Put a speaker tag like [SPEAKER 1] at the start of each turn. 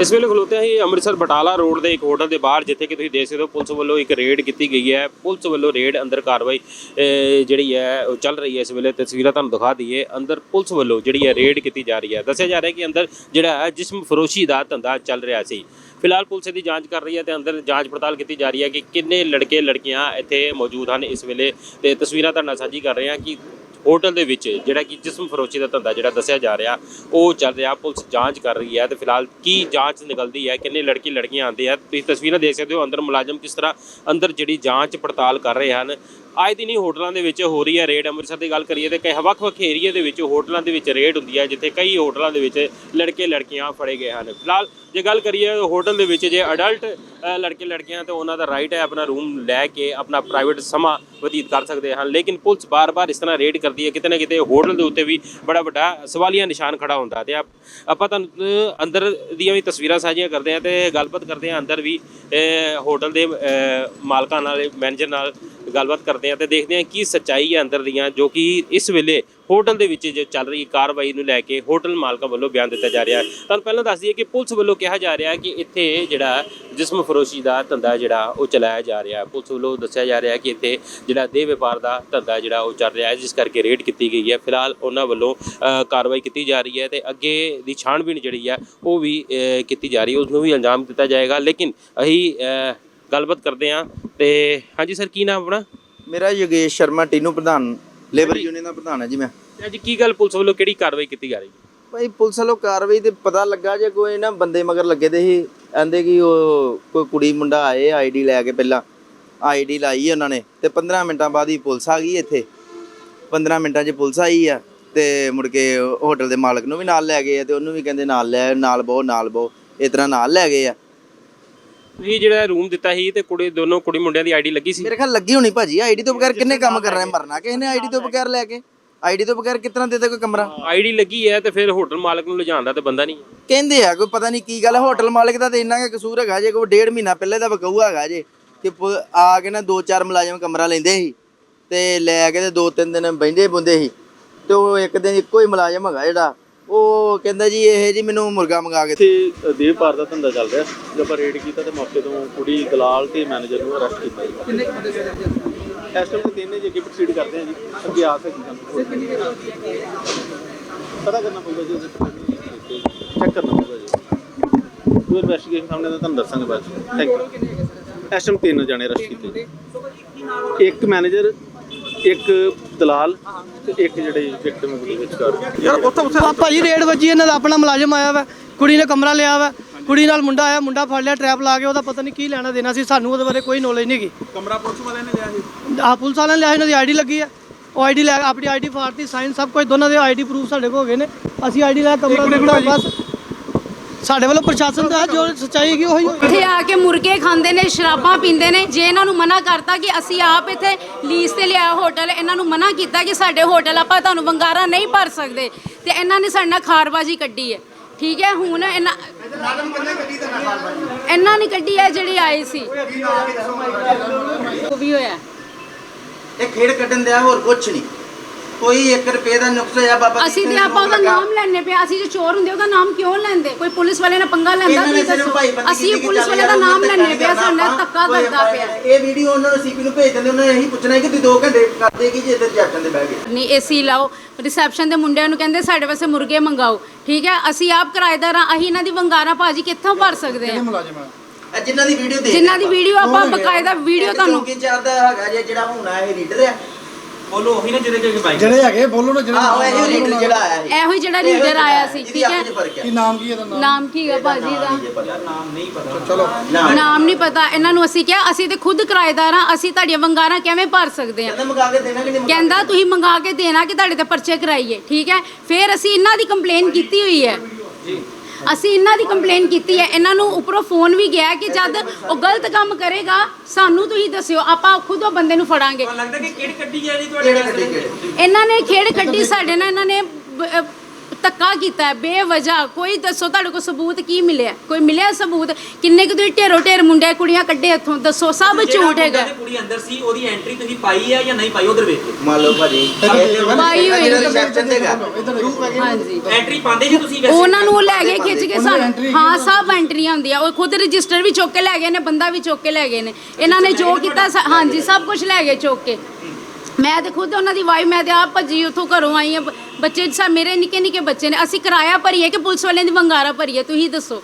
[SPEAKER 1] ਇਸ ਵੇਲੇ ਖਲੋਤੇ ਹੀ ਅੰਮ੍ਰਿਤਸਰ ਬਟਾਲਾ ਰੋਡ ਦੇ ਇੱਕ ਹੋਟਲ ਦੇ ਬਾਹਰ, ਜਿੱਥੇ ਕਿ ਤੁਸੀਂ ਦੇਖ ਸਕਦੇ ਹੋ ਪੁਲਿਸ ਵੱਲੋਂ ਇੱਕ ਰੇਡ ਕੀਤੀ ਗਈ ਹੈ। ਪੁਲਿਸ ਵੱਲੋਂ ਰੇਡ ਅੰਦਰ ਕਾਰਵਾਈ ਜਿਹੜੀ ਹੈ, ਉਹ ਚੱਲ ਰਹੀ ਹੈ ਇਸ ਵੇਲੇ। ਤਸਵੀਰਾਂ ਤੁਹਾਨੂੰ ਦਿਖਾ ਦਈਏ। ਅੰਦਰ ਪੁਲਿਸ ਵੱਲੋਂ ਜਿਹੜੀ ਹੈ ਰੇਡ ਕੀਤੀ ਜਾ ਰਹੀ ਹੈ। ਦੱਸਿਆ ਜਾ ਰਿਹਾ ਹੈ ਕਿ ਅੰਦਰ ਜਿਹੜਾ ਹੈ, ਜਿਸਮ ਫਰੋਸ਼ੀ ਦਾ ਧੰਦਾ ਚੱਲ ਰਿਹਾ ਸੀ। ਫਿਲਹਾਲ ਪੁਲਿਸ ਦੀ ਜਾਂਚ ਕਰ ਰਹੀ ਹੈ ਤੇ ਅੰਦਰ ਜਾਂਚ ਪੜਤਾਲ ਕੀਤੀ ਜਾ ਰਹੀ ਹੈ ਕਿ ਕਿੰਨੇ ਲੜਕੇ ਲੜਕੀਆਂ ਇੱਥੇ ਮੌਜੂਦ ਹਨ ਇਸ ਵੇਲੇ। ਤੇ ਤਸਵੀਰਾਂ ਤੁਹਾਡੇ ਨਾਲ ਸਾਂਝੀ ਕਰ ਰਹੇ ਹਾਂ ਕਿ ਹੋਟਲ ਦੇ ਵਿੱਚ ਜਿਹੜਾ ਕਿ ਜਿਸਮ ਫਰੋਸ਼ੀ ਦਾ ਧੰਦਾ ਜਿਹੜਾ ਦੱਸਿਆ ਜਾ ਰਿਹਾ, ਉਹ ਚੱਲ ਰਿਹਾ, ਪੁਲਿਸ ਜਾਂਚ ਕਰ ਰਹੀ ਹੈ ਤੇ ਫਿਲਹਾਲ ਕੀ ਜਾਂਚ ਨਿਕਲਦੀ ਹੈ, ਕਿੰਨੇ ਲੜਕੀ ਲੜਕੀਆਂ ਆਉਂਦੇ ਆ, ਤੁਸੀਂ ਤਸਵੀਰਾਂ ਦੇਖ ਸਕਦੇ ਹੋ, ਅੰਦਰ ਮੁਲਾਜ਼ਮ ਕਿਸ ਤਰ੍ਹਾਂ ਅੰਦਰ ਜਿਹੜੀ ਜਾਂਚ ਪੜਤਾਲ ਕਰ ਰਹੇ ਹਨ ਆਏ ਦਿਨ ਹੀ ਹੋਟਲਾਂ ਦੇ ਵਿੱਚ ਹੋ ਰਹੀ ਹੈ ਰੇਡ। ਅੰਮ੍ਰਿਤਸਰ ਦੀ ਗੱਲ ਕਰੀਏ ਤੇ ਕਈ ਵੱਖ-ਵੱਖ ਏਰੀਆ ਦੇ ਵਿੱਚ ਹੋਟਲਾਂ ਦੇ ਵਿੱਚ ਰੇਡ ਹੁੰਦੀ ਹੈ, ਜਿੱਥੇ ਕਈ ਹੋਟਲਾਂ ਦੇ ਵਿੱਚ ਲੜਕੇ ਲੜਕੀਆਂ ਫੜੇ ਗਏ ਹਨ। ਫਿਲਹਾਲ ਜੇ ਗੱਲ ਕਰੀਏ ਹੋਟਲ ਦੇ ਵਿੱਚ, ਜੇ ਅਡਲਟ ਲੜਕੇ ਲੜਕੀਆਂ, ਤੇ ਉਹਨਾਂ ਦਾ ਰਾਈਟ ਹੈ ਆਪਣਾ ਰੂਮ ਲੈ ਕੇ ਆਪਣਾ ਪ੍ਰਾਈਵੇਟ ਸਮਾਂ ਬਤੀਤ ਕਰ ਸਕਦੇ ਹਨ। ਲੇਕਿਨ ਪੁਲਿਸ ਬਾਰ-ਬਾਰ ਇਸ ਤਰ੍ਹਾਂ ਰੇਡ ਕਰਦੀ ਹੈ, ਕਿਤੇ ਨਾ ਕਿਤੇ ਹੋਟਲ ਦੇ ਉੱਤੇ ਵੀ ਬੜਾ ਵੱਡਾ ਸਵਾਲੀਆ ਨਿਸ਼ਾਨ ਖੜਾ ਹੁੰਦਾ ਤੇ ਆਪਾਂ ਤੁਹਾਨੂੰ ਅੰਦਰ ਦੀਆਂ ਵੀ ਤਸਵੀਰਾਂ ਸਾਂਝੀਆਂ ਕਰਦੇ ਹਾਂ ਤੇ ਗੱਲਬਾਤ ਕਰਦੇ ਹਾਂ, ਅੰਦਰ ਵੀ ਹੋਟਲ ਦੇ ਮਾਲਕਾਂ ਨਾਲ ਮੈਨੇਜਰ ਨਾਲ ਗੱਲਬਾਤ ਕਰਦੇ ਹਾਂ ਤੇ ਦੇਖਦੇ ਹਾਂ ਕੀ ਸੱਚਾਈ ਹੈ ਅੰਦਰ ਦੀਆਂ, ਜੋ ਕਿ ਇਸ ਵੇਲੇ ਹੋਟਲ ਦੇ ਵਿੱਚ ਜੋ ਚੱਲ ਰਹੀ ਕਾਰਵਾਈ ਨੂੰ ਲੈ ਕੇ ਹੋਟਲ ਮਾਲਕਾਂ ਵੱਲੋਂ ਬਿਆਨ ਦਿੱਤਾ ਜਾ ਰਿਹਾ ਹੈ। ਤੁਹਾਨੂੰ ਪਹਿਲਾਂ ਦੱਸ ਦਈਏ ਕਿ ਪੁਲਿਸ ਵੱਲੋਂ ਕਿਹਾ ਜਾ ਰਿਹਾ ਹੈ ਕਿ ਇੱਥੇ ਜਿਹੜਾ ਜਿਸਮ ਫਰੋਸ਼ੀ ਦਾ ਧੰਦਾ ਜਿਹੜਾ ਉਹ ਚਲਾਇਆ ਜਾ ਰਿਹਾ ਹੈ। ਪੁਲਿਸ ਵੱਲੋਂ ਦੱਸਿਆ ਜਾ ਰਿਹਾ ਹੈ ਕਿ ਇੱਥੇ ਜਿਹੜਾ ਦੇਹ ਵਪਾਰ ਦਾ ਧੰਦਾ ਜਿਹੜਾ ਉਹ ਚੱਲ ਰਿਹਾ ਹੈ, ਜਿਸ ਕਰਕੇ ਰੇਡ ਕੀਤੀ ਗਈ ਹੈ। ਫਿਲਹਾਲ ਉਹਨਾਂ ਵੱਲੋਂ ਕਾਰਵਾਈ ਕੀਤੀ ਜਾ ਰਹੀ ਹੈ ਤੇ ਅੱਗੇ ਦੀ ਛਾਣਬੀਣ ਜਿਹੜੀ ਹੈ ਉਹ ਵੀ ਕੀਤੀ ਜਾ ਰਹੀ ਹੈ। ਉਸ ਨੂੰ ਵੀ ਅੰਜਾਮ ਦਿੱਤਾ ਜਾਏਗਾ। ਲੇਕਿਨ ਅਸੀਂ ਗੱਲਬਾਤ ਕਰਦੇ ਹਾਂ। ਤੇ ਹਾਂਜੀ ਸਰ ਕੀ ਨਾਮ ਆਪਣਾ?
[SPEAKER 2] ਮੇਰਾ ਯੋਗੇਸ਼ ਸ਼ਰਮਾ ਟੀਨੂ ਪ੍ਰਧਾਨ ਲੇਬਰ ਯੂਨੀਅਨ ਦਾ ਪ੍ਰਧਾਨ ਹੈ ਜੀ ਮੈਂ।
[SPEAKER 1] ਤੇ ਅੱਜ ਕੀ ਗੱਲ ਪੁਲਿਸ ਵੱਲੋਂ ਕਿਹੜੀ ਕਾਰਵਾਈ ਕੀਤੀ ਜਾ ਰਹੀ? ਹੈ
[SPEAKER 2] ਭਾਈ ਪੁਲਿਸ ਵੱਲੋਂ ਕਾਰਵਾਈ ਤੇ ਪਤਾ ਲੱਗਾ ਜੇ ਕੋਈ ਨਾ ਬੰਦੇ ਮਗਰ ਲੱਗੇ ਦੇ ਸੀ। ਕਹਿੰਦੇ ਕਿ ਉਹ ਕੋਈ ਕੁੜੀ ਮੁੰਡਾ ਆਏ ਆਈਡੀ ਲੈ ਕੇ ਪਹਿਲਾਂ। ਆਈਡੀ ਲਾਈ ਉਹਨਾਂ ਨੇ ਤੇ 15 ਮਿੰਟਾਂ ਬਾਅਦ ਹੀ ਪੁਲਿਸ ਆ ਗਈ ਇੱਥੇ। 15 ਮਿੰਟਾਂ 'ਚ ਪੁਲਿਸ ਆਈ ਆ ਤੇ ਮੁੜ ਕੇ ਹੋਟਲ ਦੇ ਮਾਲਕ ਨੂੰ ਵੀ ਨਾਲ ਲੈ ਗਏ ਆ ਤੇ ਉਹਨੂੰ ਵੀ ਕਹਿੰਦੇ ਨਾਲ ਲੈ ਨਾਲ ਬਹੁ ਨਾਲ ਬਹੁ। ਇਸ ਤਰ੍ਹਾਂ ਨਾਲ ਲੈ ਗਏ ਆ।
[SPEAKER 1] ਤੁਸੀਂ ਜਿਹੜਾ ਰੂਮ ਦਿੱਤਾ ਸੀ ਤੇ ਕੁੜੀ ਦੋਨੋਂ ਕੁੜੀ ਮੁੰਡਿਆਂ ਦੀ ਆਈਡੀ ਲੱਗੀ ਸੀ?
[SPEAKER 2] ਮੇਰੇ ਖਿਆਲ ਲੱਗੀ ਹੋਣੀ ਭਾਜੀ। ਆਈਡੀ ਤੋਂ ਬਗੈਰ ਕਿੰਨੇ ਕੰਮ ਕਰ ਰਹੇ ਮਰਨਾ? ਕਿਸੇ ਨੇ ਆਈਡੀ ਤੋਂ ਬਗੈਰ ਲੈ ਕੇ। ਆਈਡੀ ਤੋਂ ਬਗੈਰ ਕਿਤਨਾ ਦੇ ਦੇ ਕੋਈ ਕਮਰਾ?
[SPEAKER 1] ਆਈਡੀ ਲੱਗੀ ਹੈ ਤੇ ਫਿਰ ਹੋਟਲ ਮਾਲਕ ਨੂੰ ਲਿਜਾਣ ਦਾ ਤੇ ਬੰਦਾ ਨਹੀਂ ਹੈ।
[SPEAKER 2] ਕਹਿੰਦੇ ਆ ਕੋਈ ਪਤਾ ਨਹੀਂ ਕੀ ਗੱਲ ਹੈ। ਹੋਟਲ ਮਾਲਕ ਦਾ ਤੇ ਇੰਨਾ ਕੁ ਕਸੂਰ ਹੈਗਾ ਜੇ ਕੋਈ ਡੇਢ ਮਹੀਨਾ ਪਹਿਲੇ ਦਾ ਵਕਊ ਹੈਗਾ ਜੇ ਕਿ ਪੁ- ਆ ਕੇ ਨਾ ਦੋ ਚਾਰ ਮੁਲਾਜ਼ਮ ਕਮਰਾ ਲੈਂਦੇ ਸੀ ਤੇ ਲੈ ਕੇ ਤੇ ਦੋ ਤਿੰਨ ਦਿਨ ਬਹਿੰਦੇ ਬੁੰਦੇ ਸੀ ਤੇ ਉਹ ਇੱਕ ਦਿਨ ਇੱਕੋ ਹੀ ਮੁਲਾਜ਼ਮ ਹੈਗਾ ਜਿਹੜਾ ਉਹ ਕਹਿੰਦਾ ਜੀ ਇਹ ਜੀ ਮੈਨੂੰ ਮੁਰਗਾ ਮੰਗਾ ਕੇ
[SPEAKER 3] ਇੱਥੇ ਦੇਹ ਪਾਰ ਦਾ ਧੰਦਾ ਚੱਲ ਰਿਹਾ। ਜਦੋਂ ਆਪਾਂ ਰੇਡ ਕੀਤਾ ਤੇ ਮੌਕੇ ਤੋਂ ਕੁੜੀ ਦਲਾਲ ਤੇ ਮੈਨੇਜਰ ਨੂੰ ਅਰੈਸਟ ਕੀਤਾ ਜੀ। ਕਿੰਨੇ ਬੰਦੇ ਸੀ ਇਸ ਟਾਈਮ ਤੇ ਤਿੰਨ ਜੀ ਅੱਗੇ ਪ੍ਰੋਸੀਡ ਕਰਦੇ ਆ ਜੀ। ਅੱਗੇ ਆ ਸਕਦੀ ਸਾਨੂੰ ਪਤਾ ਕਰਨਾ ਪਊਗਾ ਜੀ ਚੈੱਕ ਕਰਨਾ ਪਊਗਾ ਜੀ। ਉਹ ਇਨਵੈਸਟੀਗੇਸ਼ਨ ਸਾਹਮਣੇ ਤਾਂ ਤੁਹਾਨੂੰ ਦੱਸਾਂਗੇ ਬਾਅਦ ਥੈਂਕ ਯੂ ਇਸ ਟਾਈਮ ਤਿੰਨ ਜਾਣੇ ਅਰੈਸਟ ਕੀਤੇ। ਇੱਕ ਮੈਨੇਜਰ ਇੱਕ ਦਲਾਲ ਤੇ ਇੱਕ ਜਿਹੜੇ ਵਿਕਟਮ ਦੇ ਵਿਚਕਾਰ। ਯਾਰ
[SPEAKER 4] ਆ ਭਾਜੀ ਰੇਡ ਵੱਜੀ ਇਹਨਾਂ ਦਾ ਆਪਣਾ ਮੁਲਾਜ਼ਮ ਆਇਆ ਵਾ ਕੁੜੀ ਨੇ ਕਮਰਾ ਲਿਆ ਵਾ ਕੁੜੀ ਨਾਲ ਮੁੰਡਾ ਆਇਆ ਮੁੰਡਾ ਫੜ ਲਿਆ ਟਰੈਪ ਲਾ ਕੇ ਉਹਦਾ ਪਤਾ ਨਹੀਂ ਕੀ ਲੈਣਾ ਦੇਣਾ ਸੀ ਸਾਨੂੰ ਉਹਦੇ ਬਾਰੇ ਕੋਈ ਨੌਲੇਜ ਨਹੀਂ ਹੈਗੀ
[SPEAKER 3] ਕਮਰਾ ਪੁਲਿਸ ਵਾਲਿਆਂ ਨੇ ਲਿਆ ਸੀ?
[SPEAKER 4] ਆ ਪੁਲਿਸ ਵਾਲਿਆਂ ਨੇ ਲਿਆ ਇਹਨਾਂ ਦੀ ਆਈਡੀ ਲੱਗੀ ਆ। ਉਹ ਆਈਡੀ ਲੈ ਆਪਣੀ ਆਈਡੀ ਫਾੜਤੀ ਸਾਈਨ ਸਭ ਕੁਝ ਦੋਨਾਂ ਦੇ ਆਈਡੀ ਪ੍ਰੂਫ ਸਾਡੇ ਕੋਲ ਹੋ ਗਏ ਨੇ। ਅਸੀਂ ਆਈਡੀ ਲੈ ਕਮਰਾ ਬਸ। ਸਾਡੇ ਵੱਲੋਂ ਪ੍ਰਸ਼ਾਸਨ ਦਾ ਜੋ ਸੱਚਾਈ ਹੈਗੀ ਉਹੀ
[SPEAKER 5] ਇੱਥੇ ਆ ਕੇ ਮੁਰਗੇ ਖਾਂਦੇ ਨੇ ਸ਼ਰਾਬਾਂ ਪੀਂਦੇ ਨੇ। ਜੇ ਇਹਨਾਂ ਨੂੰ ਮਨਾ ਕਰਤਾ ਕਿ ਅਸੀਂ ਆਪ ਇੱਥੇ ਲੀਜ਼ ਤੇ ਲਿਆ ਹੋਟਲ ਇਹਨਾਂ ਨੂੰ ਮਨਾ ਕੀਤਾ ਕਿ ਸਾਡੇ ਹੋਟਲ ਆਪਾਂ ਤੁਹਾਨੂੰ ਵੰਗਾਰਾ ਨਹੀਂ ਭਰ ਸਕਦੇ ਤੇ ਇਹਨਾਂ ਨੇ ਸਾਡੇ ਨਾਲ ਖਾਰਬਾਜੀ ਕੱਢੀ ਹੈ। ਠੀਕ ਹੈ ਹੁਣ ਇਹਨਾਂ ਇਹਨਾਂ ਨੇ ਕੱਢੀ ਹੈ ਜਿਹੜੀ ਆਈ ਸੀ। ਉਹ ਵੀ ਹੋਇਆ।
[SPEAKER 2] ਇਹ ਖੇਡ ਕੱਢਣ ਦਿਆ ਹੋਰ ਕੁਝ ਨਹੀਂ। ਕੋਈ 1 ਰੁਪਏ ਦਾ ਨੁਕਸ ਹੋਇਆ ਬਾਬਾ
[SPEAKER 5] ਅਸੀਂ ਤੇ ਆਪਾਂ ਉਹਦਾ ਨਾਮ ਲੈਣੇ ਪਿਆ ਅਸੀਂ ਜੇ ਚੋਰ ਹੁੰਦੇ ਉਹਦਾ ਨਾਮ ਕਿਉਂ ਲੈਂਦੇ? ਕੋਈ ਪੁਲਿਸ ਵਾਲੇ ਨਾਲ ਪੰਗਾ ਲੈਂਦਾ? ਤੁਸੀਂ ਦੱਸੋ। ਅਸੀਂ
[SPEAKER 2] ਕਿ
[SPEAKER 5] ਪੁਲਿਸ ਵਾਲੇ ਦਾ ਨਾਮ ਲੈਣੇ ਪਿਆ ਸਾਡੇ ਧੱਕਾ ਕਰਦਾ ਪਿਆ।
[SPEAKER 2] ਇਹ ਵੀਡੀਓ ਉਹਨਾਂ ਨੂੰ ਸੀਪੀ ਨੂੰ ਭੇਜ ਦਿੰਦੇ ਉਹਨਾਂ ਨੇ ਇਹੀ ਪੁੱਛਣਾ ਕਿ ਤੁਸੀਂ 2 ਘੰਟੇ ਕਰਦੇ ਕਿ ਜੇ ਇੱਧਰ ਜੱਟਾਂ ਦੇ ਬਹਿ ਗਏ।
[SPEAKER 5] ਨਹੀਂ ਏਸੀ ਲਾਓ। ਰਿਸੈਪਸ਼ਨ ਦੇ ਮੁੰਡਿਆਂ ਨੂੰ ਕਹਿੰਦੇ ਸਾਡੇ ਵਾਸਤੇ ਮੁਰਗੇ ਮੰਗਾਓ। ਠੀਕ ਹੈ? ਅਸੀਂ ਆਪ ਕਿਰਾਏਦਾਰ ਆ ਅਸੀਂ ਇਹਨਾਂ ਦੀ ਵੰਗਾਰਾ ਭਾਜੀ ਕਿੱਥੋਂ ਭਰ ਸਕਦੇ ਆ?
[SPEAKER 2] ਜਿਨ੍ਹਾਂ ਦੀ ਵੀਡੀਓ ਦੇ
[SPEAKER 5] ਜਿਨ੍ਹਾਂ ਦੀ ਵੀਡੀਓ ਆਪਾਂ ਬਕਾਇਦਾ ਵੀਡੀਓ ਤੁਹਾਨੂੰ
[SPEAKER 2] ਚਾਰ ਦਾ ਹੈਗਾ ਜੇ ਜਿਹੜਾ ਹੁਣ ਆਇਆ ਇਹ ਰੀਡਰ ਆ
[SPEAKER 1] ਬੋਲੋ ਉਹੀ ਨਾ ਜਿਹਦੇ ਕਿ ਬਾਈਕ
[SPEAKER 6] ਜਿਹੜੇ ਹੈਗੇ ਬੋਲੋ ਨਾ ਜਿਹੜੇ
[SPEAKER 2] ਆਹੋ ਇਹ ਰੀਡਰ ਜਿਹੜਾ ਆਇਆ ਸੀ।
[SPEAKER 5] ਇਹੋ ਹੀ ਜਿਹੜਾ ਲੀਡਰ ਆਇਆ ਸੀ ਠੀਕ ਹੈ?
[SPEAKER 6] ਕੀ ਨਾਮ ਕੀ ਇਹਦਾ ਨਾਮ?
[SPEAKER 5] ਨਾਮ ਕੀ ਹੈ ਭਾਜੀ ਦਾ?
[SPEAKER 6] ਚਲੋ।
[SPEAKER 5] ਨਾਮ ਨਹੀਂ ਪਤਾ। ਇਹਨਾਂ ਨੂੰ ਅਸੀਂ ਕਿਹਾ ਅਸੀਂ ਤੇ ਖੁਦ ਕਿਰਾਏਦਾਰ ਆ ਅਸੀਂ ਤੁਹਾਡੀਆਂ ਵੰਗਾਰਾਂ ਕਿਵੇਂ ਭਰ ਸਕਦੇ ਆ
[SPEAKER 2] ਕਹਿੰਦਾ ਮੰਗਾ ਕੇ ਦੇਣਾ ਕਿ ਨਹੀਂ
[SPEAKER 5] ਕਹਿੰਦਾ ਤੁਸੀਂ ਮੰਗਾ ਕੇ ਦੇਣਾ ਕਿ ਤੁਹਾਡੇ ਤੇ ਪਰਚੇ ਕਰਾਈਏ ਠੀਕ ਹੈ? ਫਿਰ ਅਸੀਂ ਇਹਨਾਂ ਦੀ ਕੰਪਲੇਨ ਕੀਤੀ ਹੋਈ ਹੈ। ਅਸੀਂ ਇਹਨਾਂ ਦੀ ਕੰਪਲੇਨ ਕੀਤੀ ਹੈ। ਇਹਨਾਂ ਨੂੰ ਉੱਪਰੋਂ ਫੋਨ ਵੀ ਗਿਆ ਕਿ ਜਦ ਉਹ ਗਲਤ ਕੰਮ ਕਰੇਗਾ ਸਾਨੂੰ ਤੁਸੀਂ ਦੱਸਿਓ ਆਪਾਂ ਖੁਦ ਉਹ ਬੰਦੇ ਨੂੰ ਫੜਾਂਗੇ।
[SPEAKER 1] ਲੱਗਦਾ ਕਿ ਕਿਹੜੀ ਕੱਢੀ ਜਾ
[SPEAKER 2] ਕਿਹੜੇ ਕੱਢੇ ਕਿਹੜੇ
[SPEAKER 5] ਇਹਨਾਂ ਨੇ ਖੇਡ ਕੱਢੀ ਸਾਡੇ ਨਾਲ ਇਹਨਾਂ ਨੇ ਬ- ਅਹ ਧੱਕਾ ਕੀਤਾ ਹੈ ਬੇਵਜ੍ਹਾ। ਕੋਈ ਦੱਸੋ ਤੁਹਾਡੇ ਕੋਲ ਸਬੂਤ ਕੀ ਮਿਲਿਆ? ਕੋਈ ਮਿਲਿਆ ਸਬੂਤ? ਕਿੰਨੇ ਕੁ ਤੁਸੀਂ ਢੇਰੋ ਢੇਰ ਮੁੰਡੇ ਕੁੜੀਆਂ ਕੱਢੇ ਇੱਥੋਂ? ਦੱਸੋ ਸਭ ਝੂਠ ਹੈਗਾ।
[SPEAKER 7] ਤੇ ਕੁੜੀ ਅੰਦਰ ਸੀ ਉਹਦੀ ਐਂਟਰੀ ਤੁਸੀਂ ਪਾਈ ਹੈ ਜਾਂ ਨਹੀਂ ਪਾਈ ਉਧਰ ਵੇਖ ਕੇ
[SPEAKER 2] ਮੰਨ ਲਓ ਭਾਜੀ
[SPEAKER 5] ਪਾਈ ਹੋਈ
[SPEAKER 2] ਜਿਹੜਾ
[SPEAKER 5] ਹੈ।
[SPEAKER 2] ਰਿਸੈਪਸ਼ਨ ਦੇਗਾ
[SPEAKER 5] ਹਾਂਜੀ।
[SPEAKER 7] ਐਂਟਰੀ ਪਾਉਂਦੇ ਜੀ ਤੁਸੀਂ ਵੈਸੇ?
[SPEAKER 5] ਉਹਨਾਂ ਨੂੰ ਉਹ ਲੈ ਗਏ ਖਿੱਚ ਕੇ ਸਾਨੂੰ। ਹਾਂ ਸਭ ਐਂਟਰੀਆਂ ਹੁੰਦੀਆਂ। ਉਹ ਖੁਦ ਰਜਿਸਟਰ ਵੀ ਚੁੱਕ ਕੇ ਲੈ ਗਏ ਨੇ ਬੰਦਾ ਵੀ ਚੁੱਕ ਕੇ ਲੈ ਗਏ ਨੇ। ਇਹਨਾਂ ਨੇ ਜੋ ਕੀਤਾ ਸ- ਹਾਂਜੀ ਸਭ ਕੁਝ ਲੈ ਗਏ ਚੁੱਕ ਕੇ। ਮੈਂ ਤੇ ਖੁਦ ਉਹਨਾਂ ਦੀ ਵਾਈਫ ਮੈਂ ਤੇ ਆਪ ਭੱਜੀ ਉੱਥੋਂ ਘਰੋਂ ਆਈ ਆ ਬੱਚੇ ਸਾ ਮੇਰੇ ਨਿੱਕੇ ਨਿੱਕੇ ਬੱਚੇ ਨੇ। ਅਸੀਂ ਕਿਰਾਇਆ ਭਰੀਏ ਕਿ ਪੁਲਿਸ ਵਾਲਿਆਂ ਦੀ ਵੰਗਾਰਾ ਭਰੀਏ, ਤੁਸੀਂ ਦੱਸੋ।